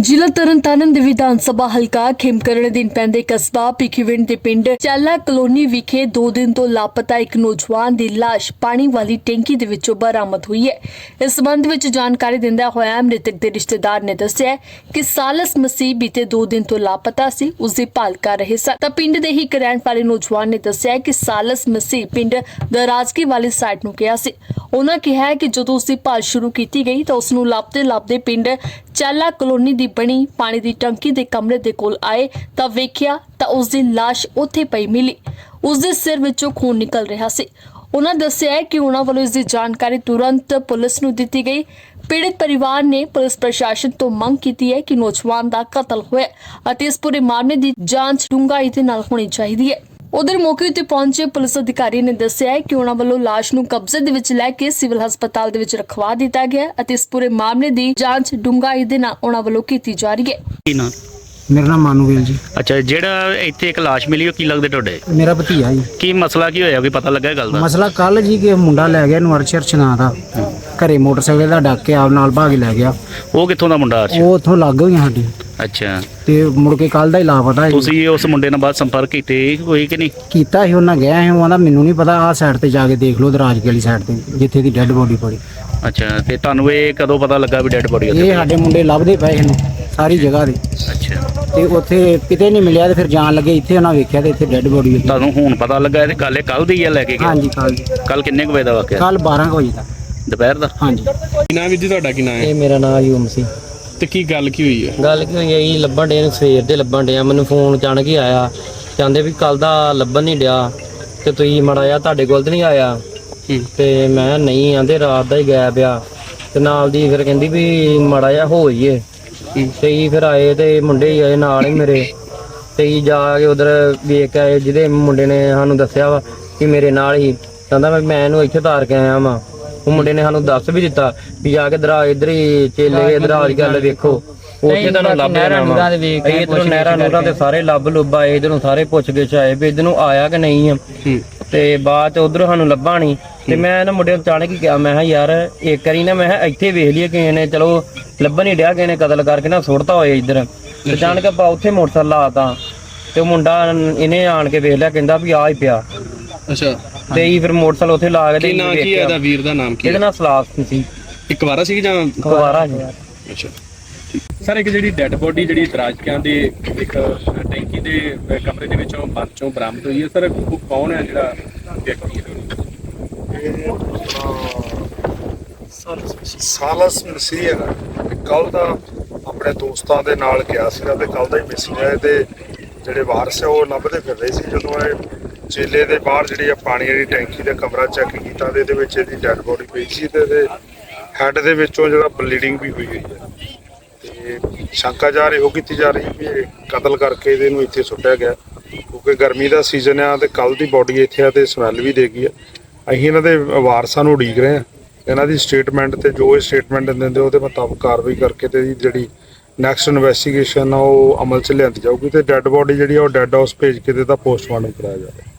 ਜ਼ਿਲ੍ਹਾ ਤਰਨਤਾਰਨ ਦੇ ਵਿਧਾਨ ਸਭਾ ਹਲਕਾ ਖੇਮਕਰਨ ਅਧੀਨ ਪੈਂਦੇ ਕਸਬਾ ਭਿੱਖੀਵਿੰਡ ਦੇ ਪਿੰਡ ਚਾਲਾ ਕਲੋਨੀ ਵਿਖੇ 2 ਦਿਨ ਤੋਂ ਲਾਪਤਾ ਇੱਕ ਨੌਜਵਾਨ ਦੀ ਲਾਸ਼ ਪਾਣੀ ਵਾਲੀ ਟੈਂਕੀ ਦੇ ਵਿੱਚੋਂ ਬਰਾਮਦ ਹੋਈ ਹੈ। ਇਸ ਸੰਬੰਧ ਵਿੱਚ ਜਾਣਕਾਰੀ ਦਿੰਦਿਆਂ ਹੋਇਆ, ਮ੍ਰਿਤਕ ਦੇ ਰਿਸ਼ਤੇਦਾਰ ਨੇ ਦੱਸਿਆ ਕਿ ਸਾਲਸ ਮਸੀਹ ਬੀਤੇ 2 ਦਿਨ ਤੋਂ ਲਾਪਤਾ ਸੀ, ਉਸ ਦੀ ਭਾਲ ਕਰ ਰਹੇ ਸਨ। ਤਾਂ ਪਿੰਡ ਦੇ ਹੀ ਇੱਕ ਰਹਿਣ ਵਾਲੇ ਨੌਜਵਾਨ ਨੇ ਦੱਸਿਆ ਕਿ ਸਾਲਸ ਮਸੀਹ ਪਿੰਡ ਦਰਾਜਕੀ ਵਾਲੀ ਸਾਈਡ ਨੂੰ ਗਿਆ ਸੀ। ਉਹਨਾਂ ਕਿਹਾ ਕਿ ਜਦੋਂ ਉਸ ਦੀ ਭਾਲ ਸ਼ੁਰੂ ਕੀਤੀ ਗਈ ਤਾਂ ਉਸ ਨੂੰ ਲੱਭਦੇ ਲੱਭਦੇ ਪਿੰਡ ਚਾਲਾ ਕਲੋਨੀ ਦੀ ਬਣੀ ਪਾਣੀ ਦੀ ਟੰਕੀ ਦੇ ਕਮਰੇ ਦੇ ਕੋਲ ਆਏ ਤਾਂ ਵੇਖਿਆ ਤਾਂ ਉਸ ਦੀ ਲਾਸ਼ ਉੱਥੇ ਪਈ ਮਿਲੀ। ਉਸ ਦੇ ਸਿਰ ਵਿੱਚੋਂ ਖੂਨ ਨਿਕਲ ਰਿਹਾ ਸੀ। ਉਹਨਾਂ ਦੱਸਿਆ ਕਿ ਉਹਨਾਂ ਵੱਲੋਂ ਇਸ ਦੀ ਜਾਣਕਾਰੀ ਤੁਰੰਤ ਪੁਲਿਸ ਨੂੰ ਦਿੱਤੀ ਗਈ। ਪੀੜਤ ਪਰਿਵਾਰ ਨੇ ਪੁਲਿਸ ਪ੍ਰਸ਼ਾਸਨ ਤੋਂ ਮੰਗ ਕੀਤੀ ਹੈ ਕਿ ਨੌਜਵਾਨ ਦਾ ਕਤਲ ਹੋਇਆ ਅਤੇ ਇਸ ਪੂਰੇ ਮਾਮਲੇ ਦੀ ਜਾਂਚ ਡੂੰਘਾਈ ਦੇ ਨਾਲ ਹੋਣੀ ਚਾਹੀਦੀ ਹੈ। ਉਧਰ ਮੌਕੇ ਉੱਤੇ ਪਹੁੰਚੇ ਪੁਲਿਸ ਅਧਿਕਾਰੀ ਨੇ ਦੱਸਿਆ ਕਿ ਉਹਨਾਂ ਵੱਲੋਂ ਲਾਸ਼ ਨੂੰ ਕਬਜ਼ੇ ਦੇ ਵਿੱਚ ਲੈ ਕੇ ਸਿਵਲ ਹਸਪਤਾਲ ਦੇ ਵਿੱਚ ਰਖਵਾ ਦਿੱਤਾ ਗਿਆ ਅਤੇ ਇਸ ਪੂਰੇ ਮਾਮਲੇ ਦੀ ਜਾਂਚ ਡੂੰਘਾਈ ਦੇ ਨਾਲ ਉਹਨਾਂ ਵੱਲੋਂ ਕੀਤੀ ਜਾ ਰਹੀ ਹੈ। ਕੀ ਮੇਰਾ ਨਾਮ ਮਾਨੂਵੇਲ ਜੀ। ਅੱਛਾ ਜਿਹੜਾ ਇੱਥੇ ਇੱਕ ਲਾਸ਼ ਮਿਲੀ ਉਹ ਕੀ ਲੱਗਦੇ ਤੁਹਾਡੇ? ਮੇਰਾ ਭਤੀਆ ਜੀ। ਕੀ ਮਸਲਾ ਕੀ ਹੋਇਆ? ਕੋਈ ਪਤਾ ਲੱਗਾ ਇਹ ਗੱਲ ਦਾ? ਮਸਲਾ ਕੱਲ ਜੀ ਕਿ ਮੁੰਡਾ ਲੈ ਗਿਆ ਨੂੰ ਅਰਸ਼ਰ ਨਾਂ ਦਾ। ਘਰੇ ਮੋਟਰਸਾਈਕਲ ਦਾ ਡੱਕ ਕੇ ਆਪ ਨਾਲ ਭਾਗ ਲੈ ਗਿਆ। ਉਹ ਕਿੱਥੋਂ ਦਾ ਮੁੰਡਾ ਅਰਸ਼? ਉਹ ਉੱਥੋਂ ਲੱਗ ਗਈ ਸਾਡੀ। ਅੱਛਾ। ਤੇ ਮੁੜ ਕੇ ਕੱਲ ਦਾ ਹੀ ਲਾਪਤਾ ਜੀ ਤੁਸੀਂ ਉਸ ਮੁੰਡੇ ਨਾਲ ਬਾਅਦ ਸੰਪਰਕ ਕੀਤੇ ਹੋਈ ਕਿ ਨਹੀਂ? ਕੀਤਾ ਸੀ ਉਹਨਾਂ ਗਿਆ ਸੀ ਉਹ ਆਂਦਾ ਮੈਨੂੰ ਨਹੀਂ ਪਤਾ ਆਹ ਸਾਈਡ ਤੇ ਜਾ ਕੇ ਦੇਖ ਲਓ ਦਰਾਜ ਵਾਲੀ ਸਾਈਡ ਤੇ ਜਿੱਥੇ ਦੀ ਡੈੱਡ ਬੋਡੀ ਪੜੀ ਅੱਛਾ ਤੇ ਤੁਹਾਨੂੰ ਇਹ ਕਦੋਂ ਪਤਾ ਲੱਗਾ ਵੀ ਡੈੱਡ ਬੋਡੀ ਉੱਥੇ ਇਹ ਸਾਡੇ ਮੁੰਡੇ ਲੱਭਦੇ ਪਏ ਇਹਨੂੰ ਸਾਰੀ ਜਗ੍ਹਾ ਦੇ। ਅੱਛਾ। ਤੇ ਉੱਥੇ ਕਿਤੇ ਨਹੀਂ ਮਿਲਿਆ ਤੇ ਫਿਰ ਜਾਣ ਲੱਗੇ ਇੱਥੇ ਉਹਨਾਂ ਵੇਖਿਆ ਤੇ ਇੱਥੇ ਡੈੱਡ ਬੋਡੀ ਤੁਹਾਨੂੰ ਹੁਣ ਪਤਾ ਲੱਗਾ ਇਹ ਇਹ ਕੱਲ ਦੀ ਆ ਲੈ ਕੇ ਗਿਆ? ਹਾਂਜੀ ਕੱਲ ਕੱਲ ਕਿੰਨੇ ਕੁ ਵਜੇ ਦਾ ਵਾਕਿਆ? ਕੱਲ 12 ਕੁ ਵਜੇ ਦਾ। ਦੁਪਹਿਰ ਦਾ? ਹਾਂਜੀ। ਕੀ ਨਾਮ ਵੀਰ ਜੀ ਤੁਹਾਡਾ ਕੀ ਨਾਮ ਹੈ? ਇਹ ਮੇਰਾ ਨਾਮ ਯੂਮ ਸੀ। ਤੇ ਕੀ ਗੱਲ ਕੀ ਹੋਈ ਹੈ? ਗੱਲ ਕੀ ਹੋਈ ਹੈ ਜੀ? ਲੱਭਣ ਡੇ ਸਵੇਰ ਦੇ ਲੱਭਣ ਡਿਆ ਮੈਨੂੰ ਫੋਨ ਅਚਾਨਕ ਹੀ ਆਇਆ। ਕਹਿੰਦੇ ਵੀ ਕੱਲ ਦਾ ਲੱਭਣ ਨਹੀਂ ਡਿਆ। ਤੇ ਤੁਸੀਂ ਮੜਾ ਜਾ ਤੁਹਾਡੇ ਕੋਲ ਤੇ ਨਹੀਂ ਆਇਆ? ਤੇ ਮੈਂ ਨਹੀਂ ਆਂਦੇ ਰਾਤ ਦਾ ਹੀ ਗਾਇਬ ਆ। ਤੇ ਨਾਲ ਦੀ ਫਿਰ ਕਹਿੰਦੀ ਵੀ ਮੜਾ ਜਾ ਹੋ ਜਾਈਏ। ਤੇ ਜੀ ਫਿਰ ਆਏ ਤੇ ਮੁੰਡੇ ਹੀ ਆਏ ਨਾਲ ਹੀ ਮੇਰੇ। ਤੇ ਜੀ ਜਾ ਕੇ ਉਧਰ ਵੇਖ ਕੇ ਆਏ ਜਿਹਦੇ ਮੁੰਡੇ ਨੇ ਸਾਨੂੰ ਦੱਸਿਆ ਵਾ ਕਿ ਮੇਰੇ ਨਾਲ ਹੀ। ਕਹਿੰਦਾ ਮੈਂ ਇਹਨੂੰ ਇੱਥੇ ਤਾਰ ਕੇ ਆਇਆ ਵਾਂ। ਉਹ ਮੁੰਡੇ ਨੇ ਸਾਨੂੰ ਦੱਸ ਵੀ ਦਿੱਤਾ ਵੀ ਜਾ ਕੇ ਦਰਾ ਇਧਰ ਹੀ ਚੇਲੇ ਦਰਾਜ ਗੱਲ ਵੇਖੋ। ਉੱਥੇ ਤੁਹਾਨੂੰ ਲੱਭ ਜਾਣਾ ਇਧਰੋਂ ਨਹਿਰਾਂ ਨੂਰਾਂ ਤੇ ਸਾਰੇ ਲੱਭ ਲੁੱਭ ਆਏ ਇਧਰੋਂ ਸਾਰੇ ਪੁੱਛ ਗਿੱਛ ਆਏ ਵੀ ਇਧਰ ਨੂੰ ਆਇਆ ਕਿ ਨਹੀਂ ਆ। ਤੇ ਬਾਅਦ ਚ ਉਧਰ ਸਾਨੂੰ ਲੱਭਾ ਨਹੀਂ ਤੇ ਮੈਂ ਨਾ ਮੁੰਡੇ ਨੂੰ ਅਚਾਨਕ ਹੀ ਕਿਹਾ ਮੈਂ ਕਿਹਾ ਯਾਰ ਇੱਕ ਵਾਰੀ ਨਾ ਮੈਂ ਕਿਹਾ ਇੱਥੇ ਵੇਖ ਲਈਏ ਕਿਸੇ ਨੇ। ਚਲੋ ਲੱਭਣ ਨਹੀਂ ਡਿਆ ਕਿਸੇ ਨੇ ਕਤਲ ਕਰਕੇ ਨਾ ਸੁੱਟਤਾ ਹੋਏ ਇੱਧਰ। ਤੇ ਅਚਾਨਕ ਆਪਾਂ ਉੱਥੇ ਮੋਟਰਸਾਈਕਲ ਲਾਤਾ ਤੇ ਉਹ ਮੁੰਡਾ ਇਹਨੇ ਆਣ ਕੇ ਵੇਖ ਲਿਆ ਕਹਿੰਦਾ ਵੀ ਆ ਹੀ ਪਿਆ। ਅੱਛਾ। ਤੇ ਹੀ ਫਿਰ ਮੋਟਰਸਾਈਕਲ ਉੱਥੇ ਲਾ ਕੇ ਤੇ ਕੀ ਨਾਮ ਕੀ ਹੈ ਇਹਦਾ ਵੀਰ ਦਾ ਨਾਮ ਕੀ ਇਹਦਾ ਹੈ ਨਾਮ ਸਲਾਸ ਸੀ ਇੱਕ ਵਾਰਾ ਸੀ ਜਾਂ ਕੁਵਾਰਾ ਜੀ। ਅੱਛਾ। ਸਰ ਇੱਕ ਜਿਹੜੀ ਡੈੱਡ ਬੋਡੀ ਜਿਹੜੀ ਦਰਾਜਕਿਆਂ ਦੇ ਇੱਕ ਟੈਂਕੀ ਦੇ ਕਮਰੇ ਦੇ ਵਿੱਚੋਂ ਬੰਦ ਚੋਂ ਬਰਾਮਦ ਹੋਈ ਹੈ। ਸਰ ਉਹ ਕੌਣ ਹੈ ਜਿਹੜਾ ਵਿਅਕਤੀ ਹੈ? ਸਾਲਸ ਮਸੀਹ ਕੱਲ ਦਾ ਆਪਣੇ ਦੋਸਤਾਂ ਦੇ ਨਾਲ ਗਿਆ ਸੀਗਾ ਤੇ ਕੱਲ ਦਾ ਹੀ ਮਿਸਿੰਗ ਹੈ ਤੇ ਜਿਹੜੇ ਵਾਰਸ ਹੈ ਉਹ ਲੱਭਦੇ ਫਿਰ ਰਹੇ ਸੀ ਜਦੋਂ ਇਹ ਚੇਲੇ ਦੇ ਬਾਹਰ ਜਿਹੜੀ ਆ ਪਾਣੀ ਵਾਲੀ ਟੈਂਕੀ ਦਾ ਕਮਰਾ ਚੈੱਕ ਕੀਤਾ ਤੇ ਇਹਦੇ ਵਿੱਚ ਇਹਦੀ ਡੈੱਡ ਬੋਡੀ ਪਈ ਸੀ ਤੇ ਇਹਦੇ ਹੈੱਡ ਦੇ ਵਿੱਚੋਂ ਜਿਹੜਾ ਬਲੀਡਿੰਗ ਵੀ ਹੋਈ ਹੋਈ ਹੈ ਤੇ ਸ਼ੰਕਾ ਜਾ ਰਹੀ, ਉਹ ਕੀਤੀ ਜਾ ਰਹੀ ਵੀ ਇਹ ਕਤਲ ਕਰਕੇ ਇਹਦੇ ਨੂੰ ਇੱਥੇ ਸੁੱਟਿਆ ਗਿਆ। ਕਿਉਂਕਿ ਗਰਮੀ ਦਾ ਸੀਜ਼ਨ ਆ ਤੇ ਕੱਲ ਦੀ ਬੋਡੀ ਇੱਥੇ ਆ ਤੇ ਸਮੈਲ ਵੀ ਦੇਗੀ ਆ। ਅਸੀਂ ਇਹਨਾਂ ਦੇ ਵਾਰਸਾਂ ਨੂੰ ਉਡੀਕ ਰਹੇ ਆ। ਇਹਨਾਂ ਦੀ ਸਟੇਟਮੈਂਟ ਤੇ ਜੋ ਇਹ ਸਟੇਟਮੈਂਟ ਦਿੰਦੇ ਉਹਦੇ ਮੁਤਾਬਕ ਕਾਰਵਾਈ ਕਰਕੇ ਤੇ ਇਹਦੀ ਜਿਹੜੀ ਨੈਕਸਟ ਇਨਵੈਸਟੀਗੇਸ਼ਨ ਆ, ਉਹ ਅਮਲ 'ਚ ਲਿਆਂਦੀ ਜਾਊਗੀ ਤੇ ਡੈੱਡ ਬੋਡੀ ਜਿਹੜੀ ਆ, ਉਹ ਡੈੱਡ ਹਾਊਸ ਭੇਜ ਕੇ ਤੇ ਦਾ ਪੋਸਟਮਾਰਟਮ ਕਰਾਇਆ ਜਾਵੇ।